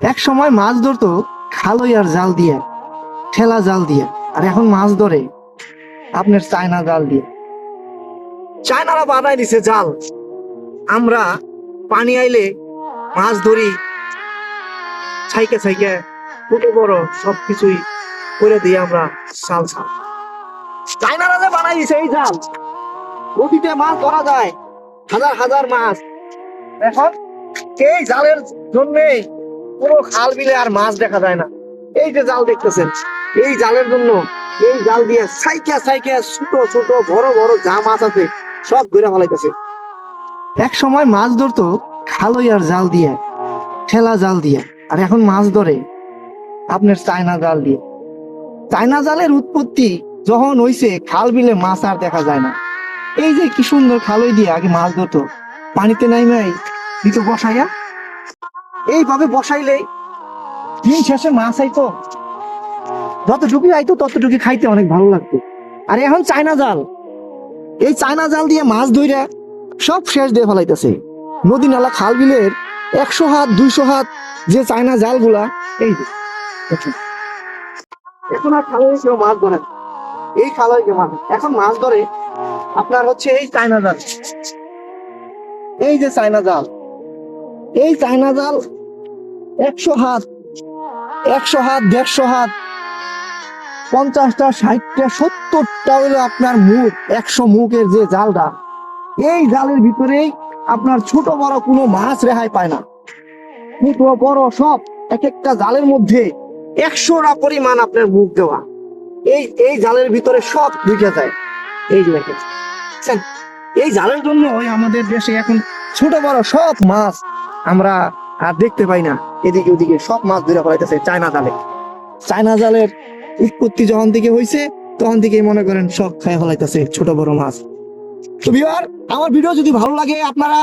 এক সময় মাছ ধরতো খালই আর জাল দিয়ে, ঠেলা জাল দিয়ে, আর এখন মাছ ধরে আপনার চায়না জাল দিয়ে। চায়নারা বানাই দিছে জাল। আমরা পানি আইলে মাছ ধরি, ছাইকে ছাইকে ছোট বড় সবকিছুই করে দিই আমরা সাল সাল চায়নারা যে বানাই দিছে এই জাল নদীতে মাছ ধরা যায়, হাজার হাজার মাছ। এখন এই জালের জন্যই পুরো খাল বিলে আর মাছ দেখা যায় না। এই যে জাল দেখতেছেন, এই জালের জন্য এই জাল দিয়ে সাইকা সাইকা ছোট ছোট বড় বড় যা মাছ আছে সব ঘুরে ফেলাইতেছে। এক সময় মাছ ধরতো খালই আর জাল দিয়ে, ঠেলা জাল দিয়ে, আর এখন মাছ ধরে আপনার চায়না জাল দিয়ে। চায়না জালের উৎপত্তি যখন হইছে, খাল বিলে মাছ আর দেখা যায় না। এই যে কি সুন্দর খালই দিয়ে আগে মাছ ধরতো, পানিতে নাই নাই দিত বসাইয়া এইভাবে বসাইলেই। দিন শেষে মাছ আইতো যত যতটুকু আইতো ততটুকু খাইতে অনেক ভালো লাগতো। আর এখন চায়না জাল। এই চায়না জাল দিয়ে মাছ ধইরা সব শেষ দিয়ে ফেলাইতেছে। নদী নালা খাল বিলের একশো হাত, দুইশো হাত যে চায়না জালগুলা, এই এখন আর খালে কেউ মাছ ধরে এই খালে কেউ মাছ এখন মাছ ধরে আপনার হচ্ছে এই চায়না জাল। এই যে চায়না জাল। এই চায়না জাল একশো হাত একশো হাত, দেড়শো হাত, পঞ্চাশটা, ষাটটা, সত্তরটা হলো আপনার মুখ, একশো মুখের যে জালটা এই জালের ভিতরেই আপনার ছোট বড় কোনো মাছ রেহাই পায় না। ছোট, বড় সব এক একটা জালের মধ্যে একশোটা পরিমাণ আপনার মুখ দেওয়া। এই এই জালের ভিতরে সব ঢুকে যায়। এই যে এই জালের জন্য আমাদের দেশে এখন ছোট, বড় সব মাছ আমরা আর দেখতে পাই না, এদিকে ওদিকে সব মাছ ধরে ফেলাইতেছে চায়না জালে। চায়না জালের উৎপত্তি যখন থেকে হয়েছে তখন থেকেই মনে করেন সব খায় ফলাইতেছে ছোট বড় মাছ। তো বিহার আমার ভিডিও যদি ভালো লাগে, আপনারা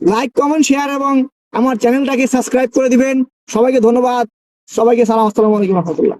লাইক কমেন্ট শেয়ার এবং আমার চ্যানেলটাকে সাবস্ক্রাইব করে দিবেন। সবাইকে ধন্যবাদ। সবাইকে সালাম, আসসালামু আলাইকুম রহমতুল্লাহ।